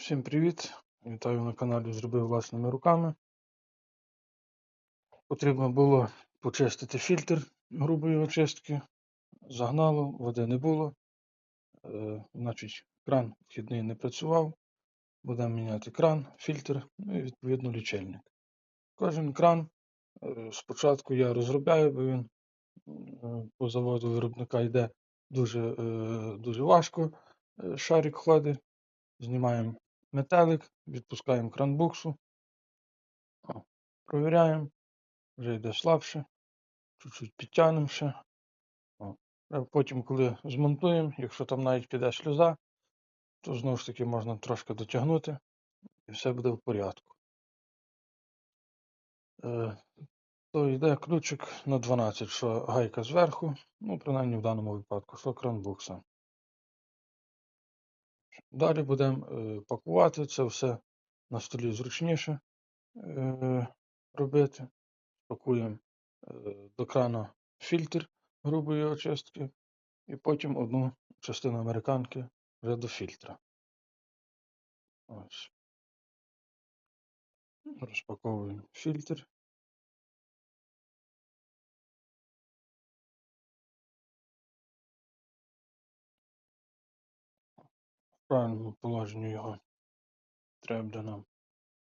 Всім привіт! Вітаю на каналі Зробив власними руками. Потрібно було почистити фільтр грубої очистки. Загнало, води не було. Е, значить, кран вхідний не працював. Будемо міняти кран, фільтр ну і відповідно лічильник. Кожен кран е, спочатку я розробляю, бо він е, по заводу виробника йде дуже, е, дуже важко. Е, шарик ходить. Знімаємо метелик, відпускаємо кран буксу, О, провіряємо, вже йде слабше, чуть-чуть підтягнемо. Потім, коли змонтуємо, якщо там навіть піде сльоза, то знову ж таки можна трошки дотягнути і все буде в порядку. Е, то йде ключик на 12, що гайка зверху, ну, принаймні в даному випадку, що кран букса. Далі будемо е, пакувати це все на столі зручніше е, робити. Пакуємо е, до крана фільтр грубої очистки і потім одну частину американки вже до фільтра. Ось. Розпаковуємо фільтр. Правильному положенні його треба нам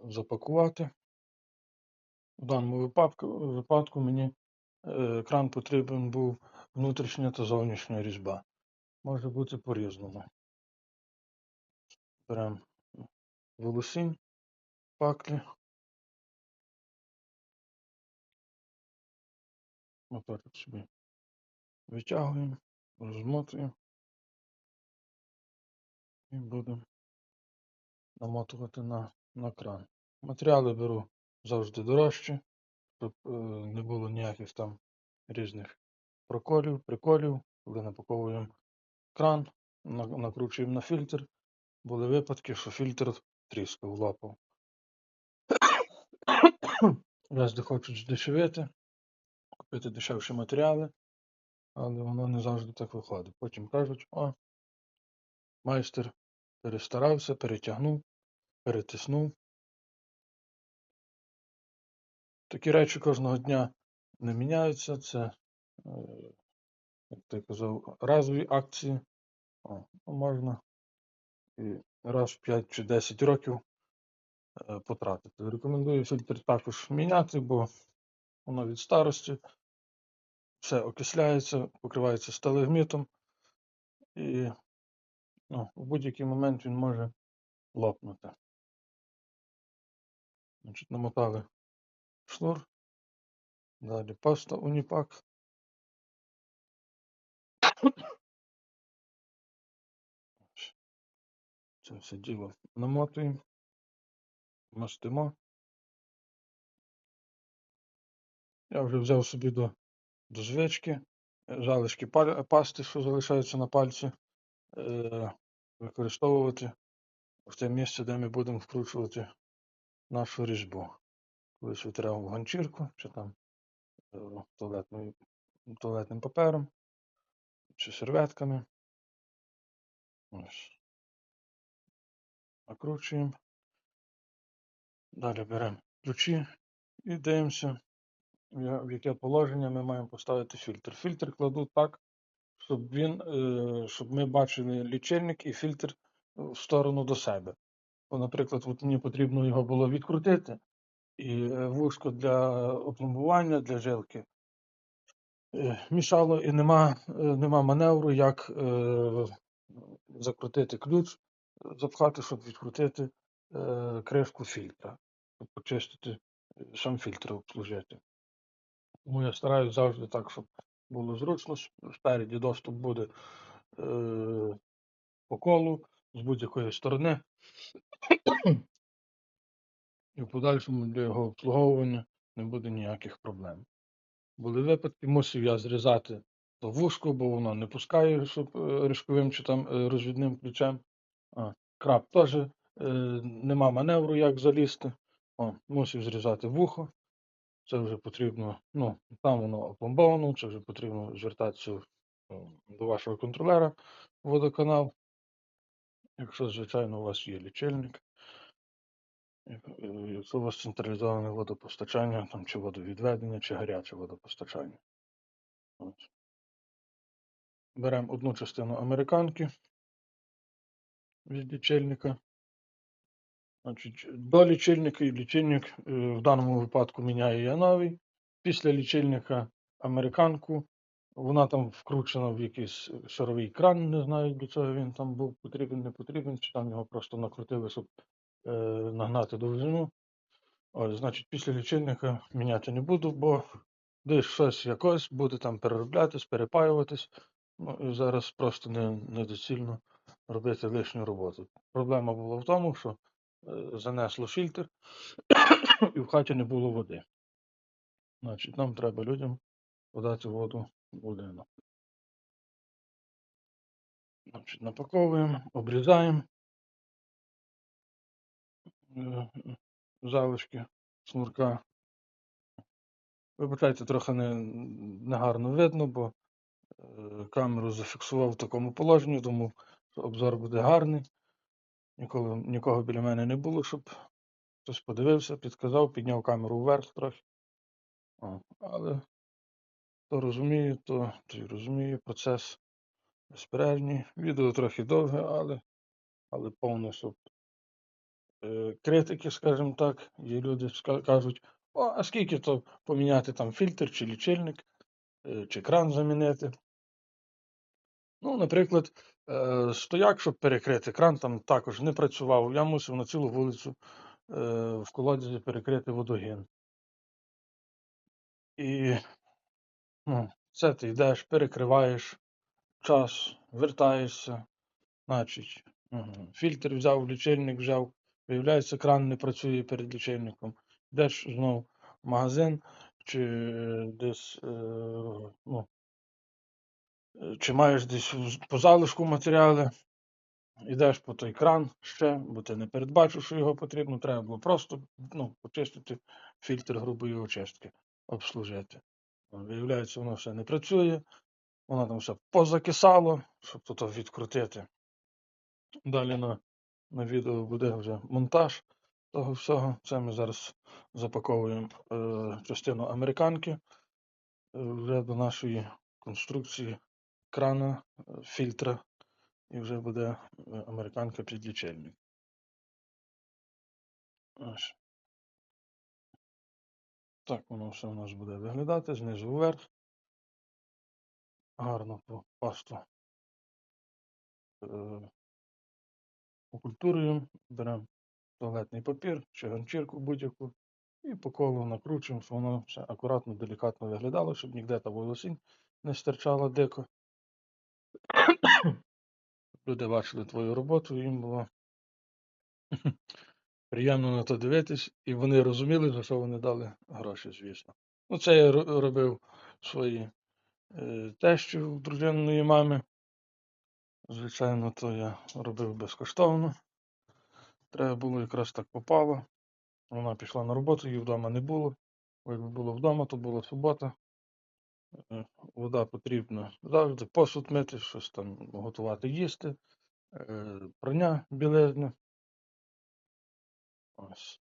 запакувати. В даному випадку, випадку мені е, кран потрібен був внутрішня та зовнішня різьба. Може бути по-різному. Беремо волосінь, паклі. Моторик собі витягуємо, розмотуємо і будемо намотувати на, на кран. Матеріали беру завжди дорожчі, щоб е, не було ніяких там різних проколів, приколів. Коли напаковуємо кран, на- накручуємо на фільтр. Були випадки, що фільтр тріскав, лапав. Везде хочуть здешевити, купити дешевші матеріали, але воно не завжди так виходить. Потім кажуть, о, майстер перестарався, перетягнув, перетиснув. Такі речі кожного дня не міняються. Це, е, як ти казав, разові акції. О, ну, можна і раз в 5 чи 10 років е, потратити. Рекомендую фільтр також міняти, бо воно від старості все окисляється, покривається сталегмітом і ну, в будь-який момент він може лопнути. Значить, намотали шнур, далі паста уніпак. Це все діло намотуємо, мастимо. Я вже взяв собі до, до звички, залишки пасти, що залишаються на пальці, е, використовувати в те місце, де ми будемо вкручувати нашу різьбу. Колись витирав ганчірку, чи там е, туалетною, туалетним папером, чи серветками. Ось. Накручуємо. Далі беремо ключі і дивимося, в яке положення ми маємо поставити фільтр. Фільтр кладу так, щоб він, е, щоб ми бачили лічильник і фільтр в сторону до себе. Бо, наприклад, от мені потрібно його було відкрутити, і е, вушко для опломбування для жилки е, мішало, і нема, е, нема маневру, як е, закрутити ключ, запхати, щоб відкрутити е, кришку фільтра, щоб почистити е, сам фільтр обслужити. Тому я стараюсь завжди так, щоб було зручно. Спереді доступ буде е, по колу з будь-якої сторони. І в подальшому для його обслуговування не буде ніяких проблем. Були випадки, мусив я зрізати то вушко, бо воно не пускає, щоб е, чи там е, розвідним ключем. А, краб теж е, нема маневру, як залізти. О, мусив зрізати вухо. Це вже потрібно, ну, там воно опломбовано, це вже потрібно звертатися е, до вашого контролера водоканал. Якщо, звичайно, у вас є лічильник, е, якщо у вас централізоване водопостачання, там, чи водовідведення, чи гаряче водопостачання. Ось. Беремо одну частину американки від лічильника. Значить, до лічильника і лічильник е, в даному випадку міняє я новий. Після лічильника американку. Вона там вкручена в якийсь шаровий кран, не знаю, для чого він там був потрібен, не потрібен, чи там його просто накрутили, щоб е, нагнати довжину. Ось, значить, після лічильника міняти не буду, бо десь щось якось буде там перероблятись, перепаюватись. Ну і зараз просто не, недоцільно робити лишню роботу. Проблема була в тому, що занесло фільтр і в хаті не було води. Значить, нам треба людям подати воду в будинок. Значить, напаковуємо, обрізаємо е, залишки шнурка. Вибачайте, трохи не, негарно видно, бо е, камеру зафіксував в такому положенні, тому обзор буде гарний. Ніколи, нікого біля мене не було, щоб хтось подивився, підказав, підняв камеру вверх трохи. О, але хто розуміє, то, то й розуміє процес безперервний. Відео трохи довге, але, але повне, щоб е, критики, скажімо так, є люди кажуть, о, а скільки то поміняти там фільтр чи лічильник, е, чи кран замінити. Ну, наприклад, стояк, щоб перекрити кран, там також не працював. Я мусив на цілу вулицю е, в колодязі перекрити водогін. І ну, це ти йдеш, перекриваєш час, вертаєшся, значить, фільтр взяв, лічильник взяв, виявляється, кран не працює перед лічильником. Йдеш знов в магазин, чи десь, е, ну, е, чи маєш десь по залишку матеріали, йдеш по той кран ще, бо ти не передбачив, що його потрібно, треба було просто ну, почистити фільтр грубої очистки, обслужити. Виявляється, воно все не працює, воно там все позакисало, щоб тут відкрутити. Далі на, на відео буде вже монтаж того всього. Це ми зараз запаковуємо е, частину американки е, вже до нашої конструкції крана, е, фільтра, і вже буде е, американка під лічильник. Ось. Так воно все у нас буде виглядати знизу вверх. Гарно по пасту е, окультурюємо, беремо туалетний папір чи ганчірку будь-яку і по колу накручуємо, щоб воно все акуратно, делікатно виглядало, щоб ніде та волосінь не стирчала дико. Люди бачили твою роботу, їм було приємно на то дивитись, і вони розуміли, за що вони дали гроші, звісно. Ну, це я робив свої е, тещі дружинної мами. Звичайно, то я робив безкоштовно. Треба було якраз так попало. Вона пішла на роботу, її вдома не було. Бо Якби було вдома, то була субота. Е, Вода потрібна завжди, посуд мити, щось там готувати їсти, е, прання білизни. Ось.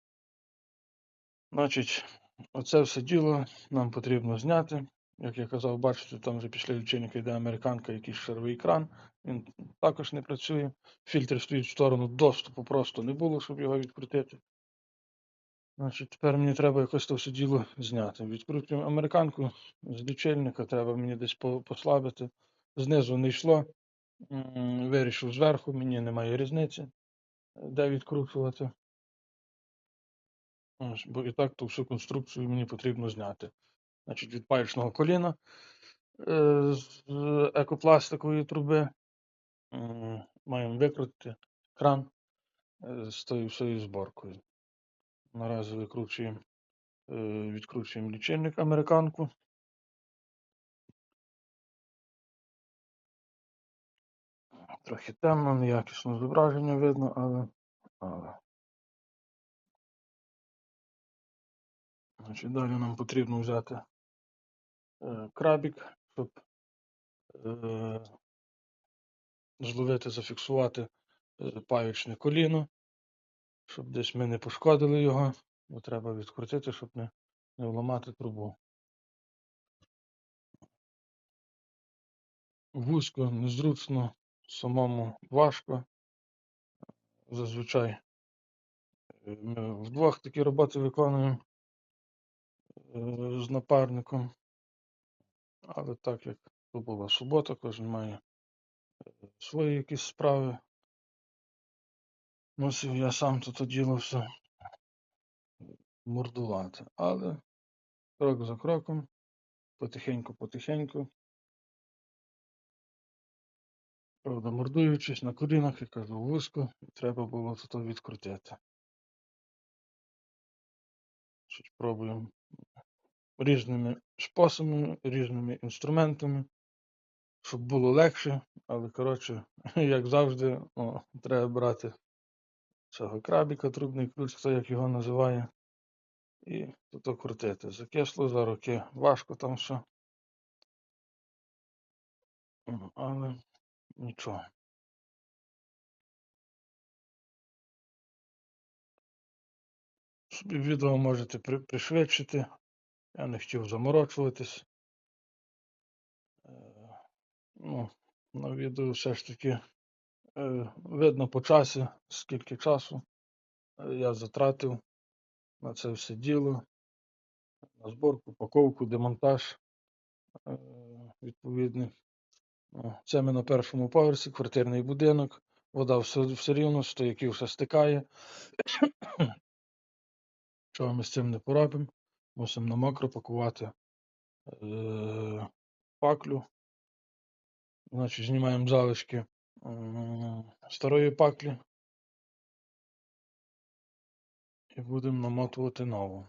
Значить, оце все діло нам потрібно зняти. Як я казав, бачите, там вже після лічильника йде американка, якийсь шаровий кран. Він також не працює. Фільтр стоїть в сторону, доступу просто не було, щоб його відкрутити. Значить, тепер мені треба якось то все діло зняти. Відкрутимо американку з лічильника, треба мені десь послабити. Знизу не йшло. Вирішив зверху, мені немає різниці, де відкручувати. Ось, бо і так ту всю конструкцію мені потрібно зняти. Значить, від паючного коліна е, з екопластикової труби маємо викрутити кран е, з тою всією зборкою. Наразі викручуємо, е, відкручуємо лічильник американку. Трохи темно, неякісно зображення видно, але. але. Значить, далі нам потрібно взяти е, крабік, щоб е, зловити, зафіксувати е, паючне коліно, щоб десь ми не пошкодили його, бо треба відкрутити, щоб не, не вламати трубу. Вузько, незручно, самому важко. Зазвичай е, ми вдвох такі роботи виконуємо е, з напарником. Але так як то була субота, кожен має е, свої якісь справи. Мусив я сам тут діло все мордувати. Але крок за кроком, потихеньку-потихеньку. Правда, мордуючись на колінах, я кажу, вузько, і треба було тут відкрутити. Щось пробуємо різними способами, різними інструментами, щоб було легше, але коротше, як завжди, о, треба брати цього крабіка, трубний ключ, хто як його називає, і тут крутити. Закисло за роки, важко там все. Але нічого. Собі відео можете при- пришвидшити. Я не хотів заморочуватись. Е, Ну, на відео все ж таки видно по часі, скільки часу е, я затратив на це все діло, на зборку, упаковку, демонтаж е, відповідний. Це ми на першому поверсі, квартирний будинок. Вода все, все рівно, стояки все стикає. Чого ми з цим не поробимо? Мусимо на мокро пакувати е, паклю. Значить, знімаємо залишки старої паклі і будемо намотувати нову.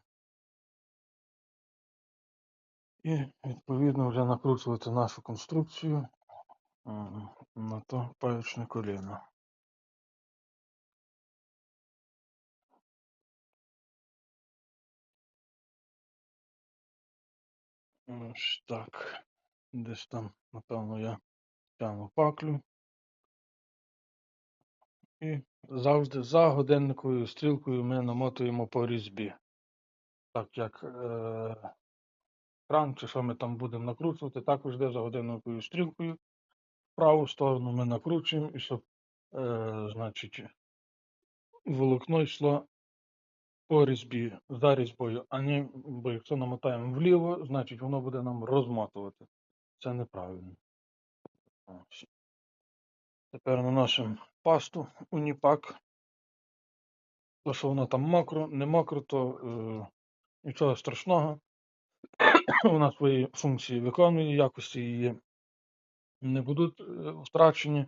І відповідно вже накручувати нашу конструкцію на то паючне коліно. Ось так. Десь там, напевно, я тягну паклю. І завжди за годинниковою стрілкою ми намотуємо по різьбі. Так як е, кран чи що ми там будемо накручувати, також йде за годинниковою стрілкою. В праву сторону ми накручуємо і щоб, е, значить, волокно йшло по різьбі за різьбою, а не, бо якщо намотаємо вліво, значить воно буде нам розмотувати. Це неправильно. Ось. Тепер наносимо пасту уніпак. То, що воно там мокро, не мокро, то е, нічого страшного. Вона свої функції виконує, якості її не будуть е, втрачені.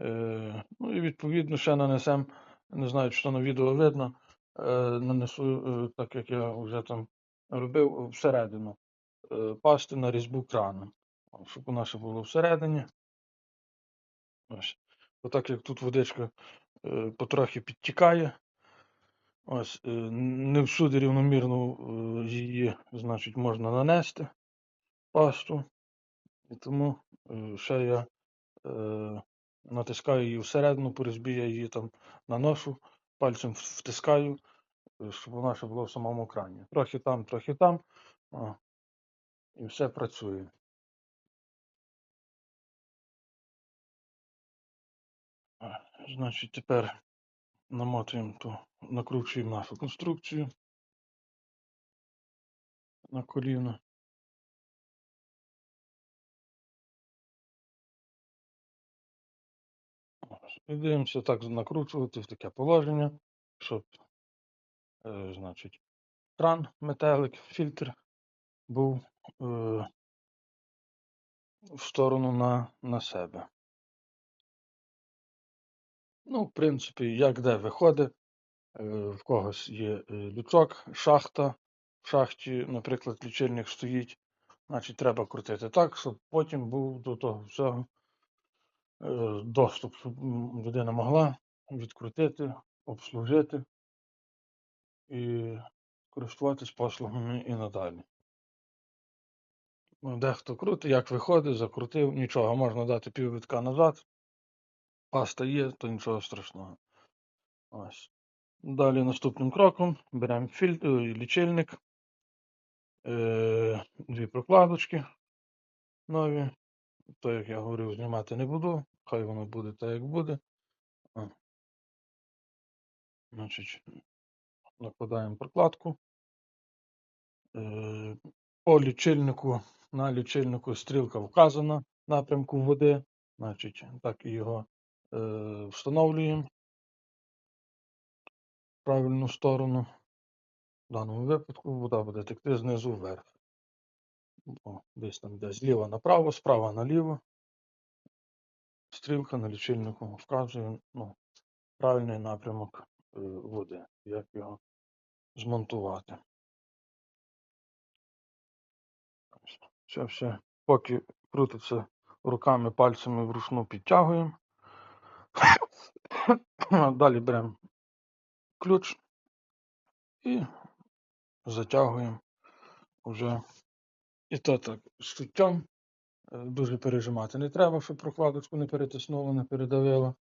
Е, ну і відповідно ще нанесемо, не знаю, чи то на відео видно, е, нанесу, е, так як я вже там робив, всередину е, пасти на різьбу крану, щоб вона ще було всередині. Ось. Бо так як тут водичка е, потрохи підтікає, ось е, не всюди рівномірно е, її, значить, можна нанести пасту. І тому ще я е, натискаю її всередину, по я її там наношу, пальцем втискаю, щоб вона ще була в самому крані. Трохи там, трохи там. О, і все працює. Значить, тепер намотуємо ту, накручуємо нашу конструкцію на коліно. Ось, І дивимося так накручувати в таке положення, щоб, е, значить, кран, метелик, фільтр був е, в сторону на, на себе. Ну, в принципі, як де виходить, е, в когось є е, лючок, шахта. В шахті, наприклад, лічильник стоїть, значить треба крутити так, щоб потім був до того всього е, доступ, щоб людина могла відкрутити, обслужити і користуватись послугами і надалі. Ну, Дехто крутить, як виходить, закрутив, нічого, можна дати піввитка назад, паста є, то нічого страшного. Ось. Далі наступним кроком беремо фільтр, лічильник, е, дві прокладочки нові. То, як я говорив, знімати не буду, хай воно буде так, як буде. А. Значить, накладаємо прокладку. Е, По лічильнику, на лічильнику стрілка вказана напрямку води. Значить, так і його встановлюємо правильну сторону. В даному випадку вода буде текти знизу вверх. О, десь там йде зліва направо, справа наліво. Стрілка на лічильнику вказує ну, правильний напрямок е, води, як його змонтувати. Це все, поки крутиться руками, пальцями вручну підтягуємо. Далі беремо ключ і затягуємо вже. І то так з чуттям. Е, Дуже пережимати не треба, щоб прокладочку не перетиснуло, не передавило.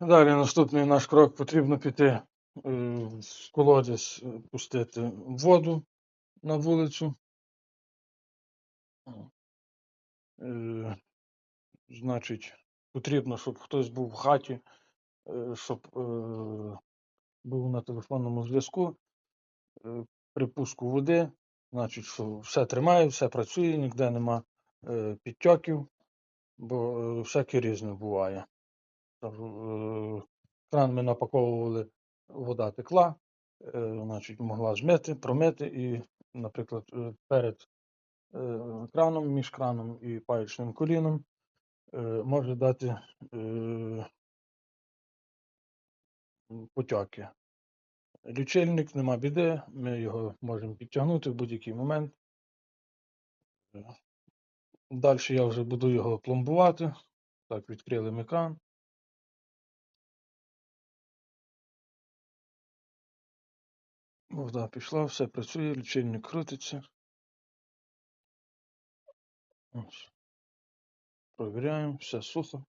Далі наступний наш крок потрібно піти е, в колодязь, е, пустити воду на вулицю. Значить, потрібно, щоб хтось був в хаті, е, щоб е, був на телефонному зв'язку. Е, При води, значить, що все тримає, все працює, ніде нема е, підтьоків, бо е, всяке різне буває. Е, Кран ми напаковували, вода текла, е, значить, могла змити, промити і, наприклад, перед краном, між краном і паючним коліном може дати е, потьоки. Лічильник, нема біди, ми його можемо підтягнути в будь-який момент. Далі я вже буду його пломбувати. Так, відкрили ми кран. Вода пішла, все працює, лічильник крутиться. Ось. Провіряємо, все сухо.